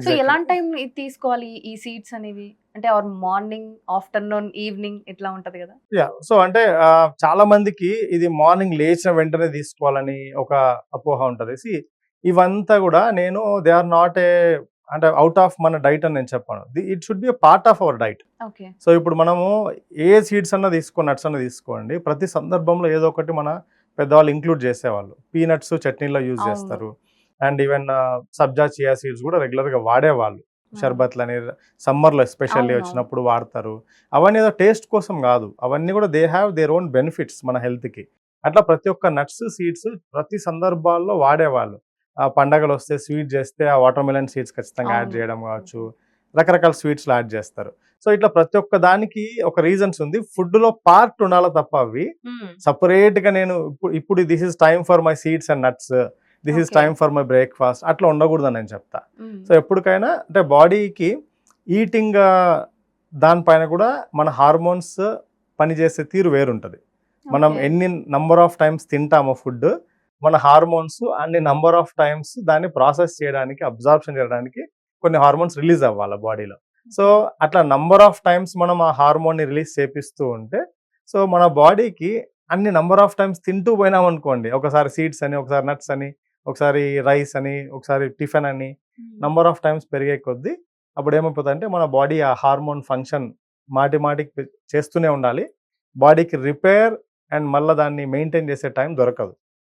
So. ఎలాంటి time తీసుకోవాలి? ఈ సీడ్స్ అనేవి? అంటే ఆర్ మార్నింగ్ ఆఫ్టర్నూన్ ఈవినింగ్ ఇట్లా ఉంటది కదా? యా సో అంటే చాలా మందికి ఇది మార్నింగ్ లేచిన వెంటనే తీసుకోవాలని ఒక అపోహ ఉంటుంది. సి ఇవంతా కూడా నేను దే ఆర్ నాట్ ఏ అంటే అవుట్ ఆఫ్ మన డైట్ అని నేను చెప్పాను. It should be part of our diet so ఇప్పుడు మనము ఏ సీడ్స్ అన్న తీసుకో నట్స్ అన్న తీసుకోండి. ప్రతి సందర్భంలో ఏదో ఒకటి మన పెద్దవాళ్ళు ఇంక్లూడ్ చేసేవాళ్ళు. పీనట్స్ చట్నీలో యూజ్. చేస్తారు. అండ్ ఈవెన్ సబ్జా చియా సీడ్స్ కూడా regular గా వాడేవాళ్ళు షర్బత్లని సమ్మర్లో ఎస్పెషల్లీ వచ్చినప్పుడు వాడతారు. అవన్నీ ఏదో టేస్ట్ కోసం కాదు. అవన్నీ కూడా they have their own benefits మన హెల్త్కి. అట్లా ప్రతి ఒక్క నట్స్ సీడ్స్ ప్రతి సందర్భాల్లో వాడేవాళ్ళు. ఆ పండగలు వస్తే స్వీట్ చేస్తే ఆ వాటర్ మిలన్ సీడ్స్ ఖచ్చితంగా యాడ్. చేయడం కావచ్చు. రకరకాల స్వీట్స్లో యాడ్ చేస్తారు. సో ఇట్లా ప్రతి ఒక్క దానికి ఒక రీజన్స్ ఉంది. ఫుడ్లో పార్ట్ ఉండాలి తప్ప అవి separate గా నేను ఇప్పుడు ఇప్పుడు this is time for my seeds and nuts. This is Okay. Time for my breakfast అట్లా ఉండకూడదని నేను చెప్తా. సో ఎప్పటికైనా అంటే బాడీకి ఈటింగ్ దానిపైన కూడా మన హార్మోన్స్ పనిచేసే తీరు వేరుంటుంది. మనం ఎన్ని నంబర్ ఆఫ్ టైమ్స్ తింటామో ఫుడ్ మన హార్మోన్స్ అన్ని నంబర్ ఆఫ్ టైమ్స్ దాన్ని ప్రాసెస్ చేయడానికి అబ్జార్ప్షన్ చేయడానికి కొన్ని హార్మోన్స్ రిలీజ్ అవ్వాలి బాడీలో. సో అట్లా నంబర్ ఆఫ్ టైమ్స్ మనం ఆ హార్మోన్ని రిలీజ్ చేపిస్తూ ఉంటే సో మన బాడీకి అన్ని నంబర్ ఆఫ్ టైమ్స్ తింటూ పోయినాం అనుకోండి ఒకసారి సీడ్స్ అని ఒకసారి నట్స్ అని ఒకసారి రైస్ అని ఒకసారి టిఫిన్ అని నంబర్ ఆఫ్ టైమ్స్ పెరిగే కొద్దీ అప్పుడు ఏమైపోతుంది అంటే మన బాడీ ఆ హార్మోన్ ఫంక్షన్ మాటి మాటికి చేస్తూనే ఉండాలి. బాడీకి రిపేర్ అండ్ మళ్ళీ దాన్ని మెయింటైన్ చేసే టైం దొరకదు.